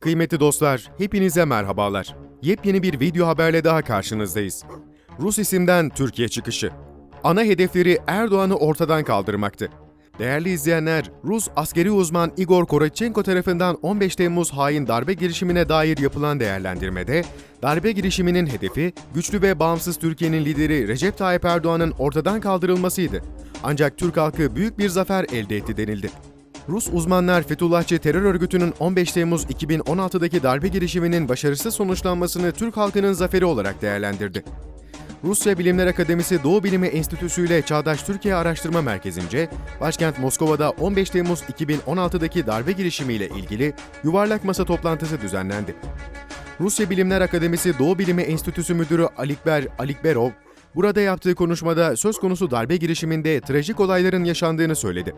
Kıymetli dostlar, hepinize merhabalar. Yepyeni bir video haberle daha karşınızdayız. Rus isimden Türkiye çıkışı. Ana hedefleri Erdoğan'ı ortadan kaldırmaktı. Değerli izleyenler, Rus askeri uzman Igor Korotchenko tarafından 15 Temmuz hain darbe girişimine dair yapılan değerlendirmede, darbe girişiminin hedefi güçlü ve bağımsız Türkiye'nin lideri Recep Tayyip Erdoğan'ın ortadan kaldırılmasıydı. Ancak Türk halkı büyük bir zafer elde etti denildi. Rus uzmanlar Fethullahçı terör örgütünün 15 Temmuz 2016'daki darbe girişiminin başarısız sonuçlanmasını Türk halkının zaferi olarak değerlendirdi. Rusya Bilimler Akademisi Doğu Bilimi Enstitüsü ile Çağdaş Türkiye Araştırma Merkezi'nce başkent Moskova'da 15 Temmuz 2016'daki darbe girişimiyle ilgili yuvarlak masa toplantısı düzenlendi. Rusya Bilimler Akademisi Doğu Bilimi Enstitüsü Müdürü Alikber Alikberov, burada yaptığı konuşmada söz konusu darbe girişiminde trajik olayların yaşandığını söyledi.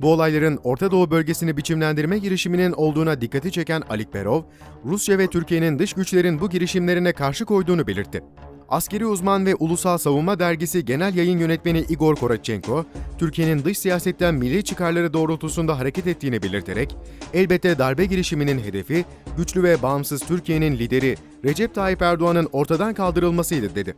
Bu olayların Orta Doğu bölgesini biçimlendirme girişiminin olduğuna dikkati çeken Alikberov, Rusya ve Türkiye'nin dış güçlerin bu girişimlerine karşı koyduğunu belirtti. Askeri uzman ve Ulusal Savunma Dergisi Genel Yayın Yönetmeni Igor Korotchenko, Türkiye'nin dış siyasetten milli çıkarları doğrultusunda hareket ettiğini belirterek, elbette darbe girişiminin hedefi, güçlü ve bağımsız Türkiye'nin lideri Recep Tayyip Erdoğan'ın ortadan kaldırılmasıydı dedi.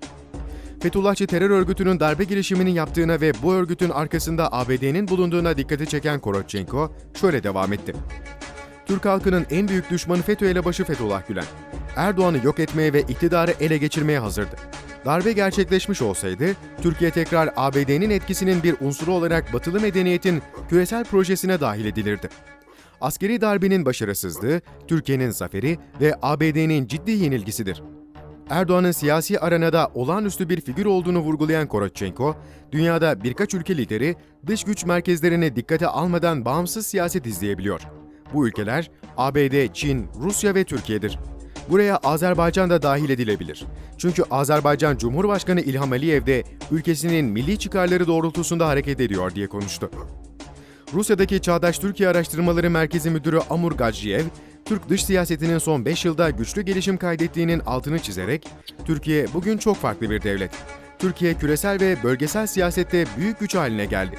Fethullahçı terör örgütünün darbe girişimini yaptığına ve bu örgütün arkasında ABD'nin bulunduğuna dikkati çeken Korotchenko şöyle devam etti. Türk halkının en büyük düşmanı FETÖ elebaşı Fethullah Gülen. Erdoğan'ı yok etmeye ve iktidarı ele geçirmeye hazırdı. Darbe gerçekleşmiş olsaydı, Türkiye tekrar ABD'nin etkisinin bir unsuru olarak batılı medeniyetin küresel projesine dahil edilirdi. Askeri darbenin başarısızlığı, Türkiye'nin zaferi ve ABD'nin ciddi yenilgisidir. Erdoğan'ın siyasi arenada olağanüstü bir figür olduğunu vurgulayan Korotchenko, dünyada birkaç ülke lideri dış güç merkezlerini dikkate almadan bağımsız siyaset izleyebiliyor. Bu ülkeler ABD, Çin, Rusya ve Türkiye'dir. Buraya Azerbaycan da dahil edilebilir. Çünkü Azerbaycan Cumhurbaşkanı İlham Aliyev de ülkesinin milli çıkarları doğrultusunda hareket ediyor diye konuştu. Rusya'daki Çağdaş Türkiye Araştırmaları Merkezi Müdürü Amur Gajiev, Türk dış siyasetinin son 5 yılda güçlü gelişim kaydettiğinin altını çizerek, Türkiye bugün çok farklı bir devlet. Türkiye küresel ve bölgesel siyasette büyük güç haline geldi.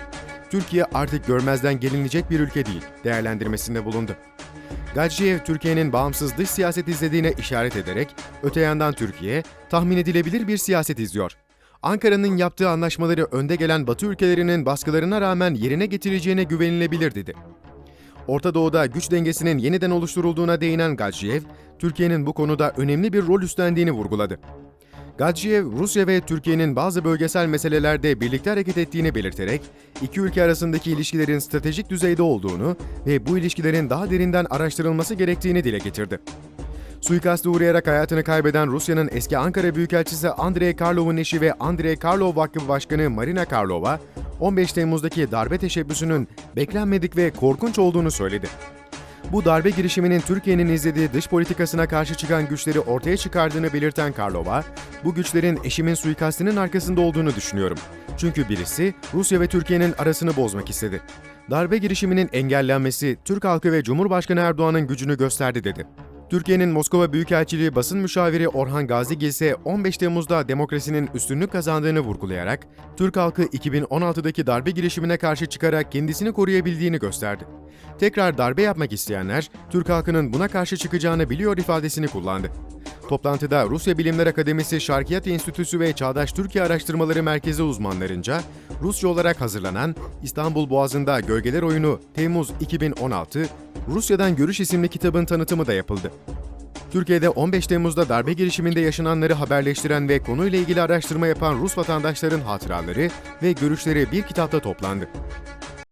Türkiye artık görmezden gelinecek bir ülke değil, değerlendirmesinde bulundu. Gajiev, Türkiye'nin bağımsız dış siyaset izlediğine işaret ederek, öte yandan Türkiye, tahmin edilebilir bir siyaset izliyor. Ankara'nın yaptığı anlaşmaları önde gelen Batı ülkelerinin baskılarına rağmen yerine getireceğine güvenilebilir dedi. Orta Doğu'da güç dengesinin yeniden oluşturulduğuna değinen Gajiev, Türkiye'nin bu konuda önemli bir rol üstlendiğini vurguladı. Gajiev, Rusya ve Türkiye'nin bazı bölgesel meselelerde birlikte hareket ettiğini belirterek, iki ülke arasındaki ilişkilerin stratejik düzeyde olduğunu ve bu ilişkilerin daha derinden araştırılması gerektiğini dile getirdi. Suikaste uğrayarak hayatını kaybeden Rusya'nın eski Ankara Büyükelçisi Andrei Karlov'un eşi ve Andrei Karlov Vakfı Başkanı Marina Karlova, 15 Temmuz'daki darbe teşebbüsünün beklenmedik ve korkunç olduğunu söyledi. Bu darbe girişiminin Türkiye'nin izlediği dış politikasına karşı çıkan güçleri ortaya çıkardığını belirten Karlova, bu güçlerin eşimin suikastinin arkasında olduğunu düşünüyorum. Çünkü birisi Rusya ve Türkiye'nin arasını bozmak istedi. Darbe girişiminin engellenmesi Türk halkı ve Cumhurbaşkanı Erdoğan'ın gücünü gösterdi dedi. Türkiye'nin Moskova Büyükelçiliği basın müşaviri Orhan Gazigil ise 15 Temmuz'da demokrasinin üstünlük kazandığını vurgulayarak, Türk halkı 2016'daki darbe girişimine karşı çıkarak kendisini koruyabildiğini gösterdi. Tekrar darbe yapmak isteyenler, Türk halkının buna karşı çıkacağını biliyor ifadesini kullandı. Toplantıda Rusya Bilimler Akademisi Şarkiyat Enstitüsü ve Çağdaş Türkiye Araştırmaları Merkezi uzmanlarınca Rusya olarak hazırlanan İstanbul Boğazı'nda Gölgeler Oyunu Temmuz 2016, Rusya'dan Görüş isimli kitabın tanıtımı da yapıldı. Türkiye'de 15 Temmuz'da darbe girişiminde yaşananları haberleştiren ve konuyla ilgili araştırma yapan Rus vatandaşların hatıraları ve görüşleri bir kitapta toplandı.